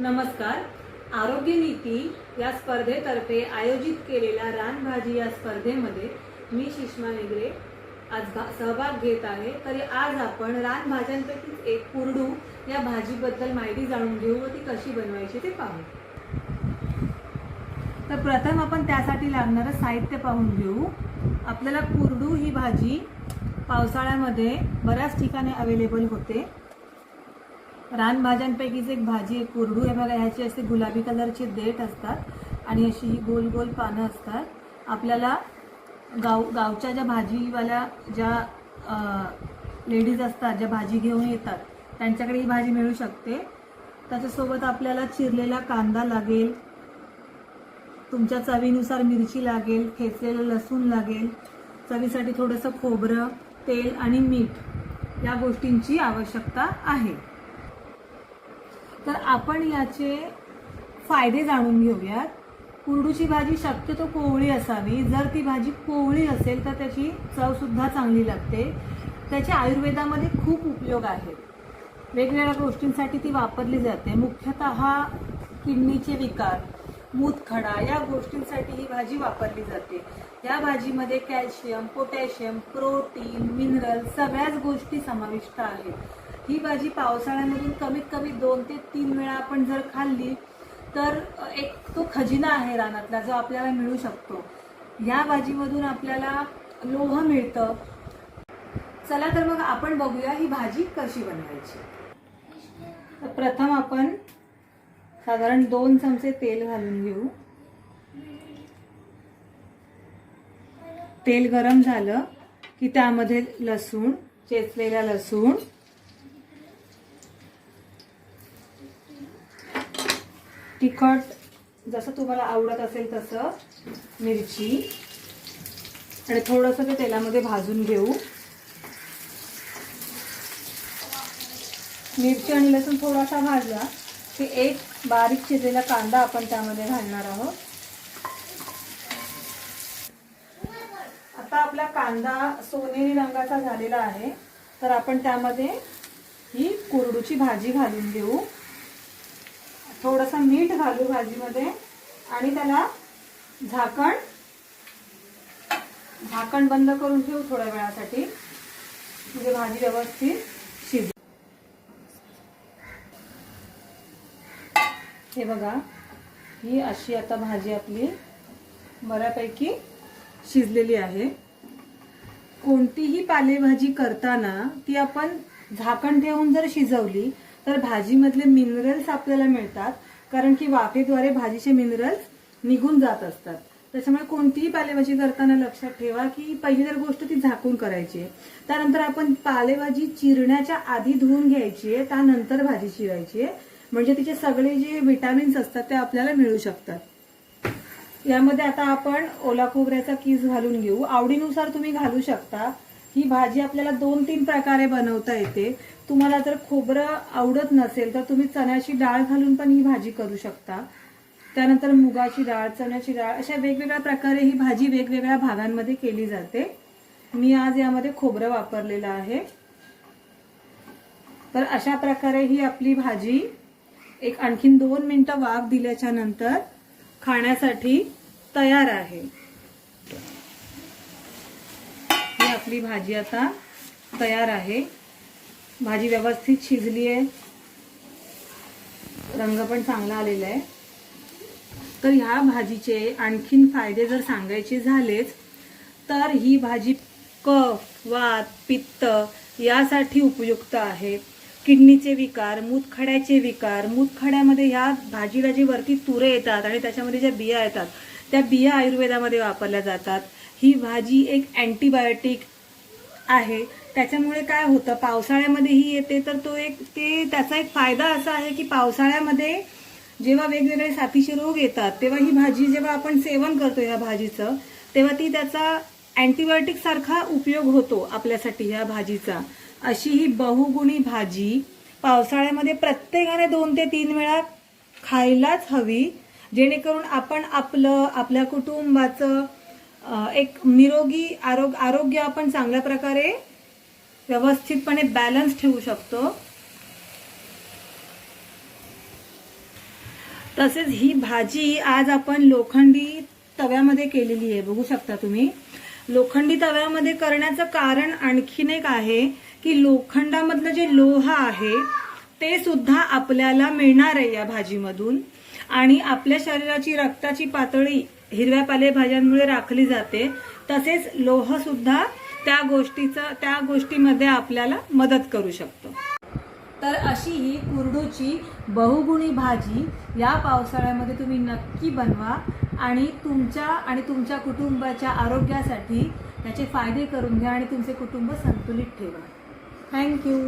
नमस्कार. आरोग्य नीती या स्पर्धेतर्फे आयोजित केलेल्या रानभाजी या स्पर्धेमध्ये मी सुषमा नेगरे आज सहभाग घेत आहे. तरी आज आपण रानभाज्यांपैकी एक कुरडू या भाजीबद्दल माहिती जाणून घेऊ व ती कशी बनवायची ते पाहू. तर प्रथम आपण त्यासाठी लागणारं साहित्य पाहून घेऊ. आपल्याला कुरडू ही भाजी पावसाळ्यामध्ये बऱ्याच ठिकाणी अवेलेबल होते. रानभाज्यांपैकीच एक भाजी आहे कुरडू आहे. बघा ह्याची असे गुलाबी कलरचे देठ असतात आणि अशी ही गोल गोल पानं असतात. आपल्याला गाव गावच्या ज्या भाजीवाल्या ज्या लेडीज असतात ज्या भाजी घेऊन येतात त्यांच्याकडे ही भाजी मिळू शकते. त्याच्यासोबत आपल्याला चिरलेला कांदा लागेल. तुमच्या चवीनुसार मिरची लागेल खेचलेलं लसूण लागेल. चवीसाठी थोडंसं खोबरं तेल आणि मीठ या गोष्टींची आवश्यकता आहे. तर आपण याचे फायदे जाणून घेऊयात. कुरडूची भाजी शक्यतो कोवळी असावी. जर ती भाजी कोवळी असेल तर त्याची चवसुद्धा चांगली लागते. त्याचे आयुर्वेदामध्ये खूप उपयोग आहेत. वेगवेगळ्या गोष्टींसाठी ती वापरली जाते. मुख्यतः किडनीचे विकार मूतखडा या गोष्टींसाठी ही भाजी वापरली जाते. या भाजीमध्ये कॅल्शियम पोटॅशियम प्रोटीन मिनरल सगळ्याच गोष्टी समाविष्ट आहेत. ही भाजी पावसाळ्यामधून कमीत कमी दोन ते तीन वेळा आपण जर खाल्ली तर एक तो खजिना आहे रानातला जो आपल्याला मिळू शकतो. या भाजीमधून आपल्याला लोह मिळतं. चला तर मग आपण बघूया ही भाजी कशी बनवायची. तर प्रथम आपण साधारण दोन चमचे तेल घालून घेऊ. तेल गरम झालं की त्यामध्ये लसूण चेचलेला लसूण तिखट जसं तुम्हाला आवडत असेल तसं मिरची. आणि थोडंसं ते तेलामध्ये भाजून घेऊ. मिरची आणि लसूण थोडासा भाजला की एक बारीक शिजलेला कांदा आपण त्यामध्ये घालणार आहोत. आता आपला कांदा सोनेरी रंगाचा झालेला आहे. तर आपण त्यामध्ये ही कुरडूची भाजी घालून घेऊ. थोडंसं मीठ घालू भाजीमध्ये आणि त्याला झाकण झाकण बंद करून ठेवू थोड्या वेळासाठी. म्हणजे भाजी व्यवस्थित शिज हे बघा ही अशी आता भाजी आपली बऱ्यापैकी शिजलेली आहे. कोणतीही पालेभाजी करताना ती आपण झाकण ठेवून जर शिजवली तर भाजीमधले मिनरल्स आपल्याला मिळतात कारण की वाफेद्वारे भाजीचे मिनरल्स निघून जात असतात. त्याच्यामुळे कोणतीही पालेभाजी करताना लक्षात ठेवा की पहिली तर गोष्ट ती झाकून करायची आहे. त्यानंतर आपण पालेभाजी चिरण्याच्या आधी धुवून घ्यायची आहे त्यानंतर भाजी चिरायची आहे. म्हणजे तिचे सगळे जे विटामिन्स असतात ते आपल्याला मिळू शकतात. यामध्ये आता आपण ओला खोबऱ्याचा किस घालून घेऊ. आवडीनुसार तुम्ही घालू शकता. ही भाजी आपल्याला दोन तीन प्रकारे बनवता येते. तुम्हाला जर खोबरं आवडत नसेल तर तुम्ही चण्याची डाळ घालून पण ही भाजी करू शकता. त्यानंतर मुगाची डाळ चण्याची डाळ अशा वेगवेगळ्या प्रकारे ही भाजी वेगवेगळ्या भागांमध्ये केली जाते. मी आज यामध्ये खोबरं वापरलेलं आहे. तर अशा प्रकारे ही आपली भाजी एक आणखीन दोन मिनिटं वाफ दिल्याच्या नंतर खाण्यासाठी तयार आहे. आपली भाजी आता तयार आहे. भाजी व्यवस्थित शिजली आहे रंग पण चांगला आलेला आहे. तर ह्या भाजीचे आणखीन फायदे जर सांगायचे झालेच तर ही भाजी कफ वात पित्त यासाठी उपयुक्त आहे. किडनीचे विकार मूतखड्याचे विकार मूतखड्यामध्ये ह्या भाजीला जी वरती तुरे येतात आणि त्याच्यामध्ये ज्या बिया येतात त्या बिया आयुर्वेदामध्ये वापरल्या जातात. ही भाजी एक अँटीबायोटिक आहे. त्याच्यामुळे काय होतं पावसाळ्यामध्ये ही येते तर तो एक ते त्याचा एक फायदा असा आहे की पावसाळ्यामध्ये जेव्हा वेगवेगळे साथीचे रोग येतात तेव्हा ही भाजी जेव्हा आपण सेवन करतो ह्या भाजीचं तेव्हा ती त्याचा अँटीबायोटिक सारखा उपयोग होतो आपल्यासाठी ह्या भाजीचा. अशी ही बहुगुणी भाजी पावसाळ्यामध्ये प्रत्येकाने दोन ते तीन वेळा खायलाच हवी. जेणेकरून आपण आपलं आपल्या कुटुंबाचं एक निरोगी आरोग आरोग्य आपण चांगल्या प्रकारे व्यवस्थितपणे बॅलन्स ठेवू शकतो. तसेच ही भाजी आज आपण लोखंडी तव्यामध्ये केलेली आहे. बघू शकता तुम्ही. लोखंडी तव्यामध्ये करण्याचं कारण आणखीन एक आहे की लोखंडामधलं जे लोह आहे ते सुद्धा आपल्याला मिळणार आहे या भाजीमधून. आणि आपल्या शरीराची रक्ताची पातळी हिरव्या पालेभाज्यांमुळे राखली जाते. तसेच लोह सुद्धा त्या गोष्टीचं त्या गोष्टीमध्ये आपल्याला मदत करू शकतो. तर अशी ही कुरडूची बहुगुणी भाजी या पावसाळ्यामध्ये तुम्ही नक्की बनवा. आणि तुमच्या आणि तुमच्या कुटुंबाच्या आरोग्यासाठी त्याचे फायदे करून घ्या आणि तुमचे कुटुंब संतुलित ठेवा. थँक्यू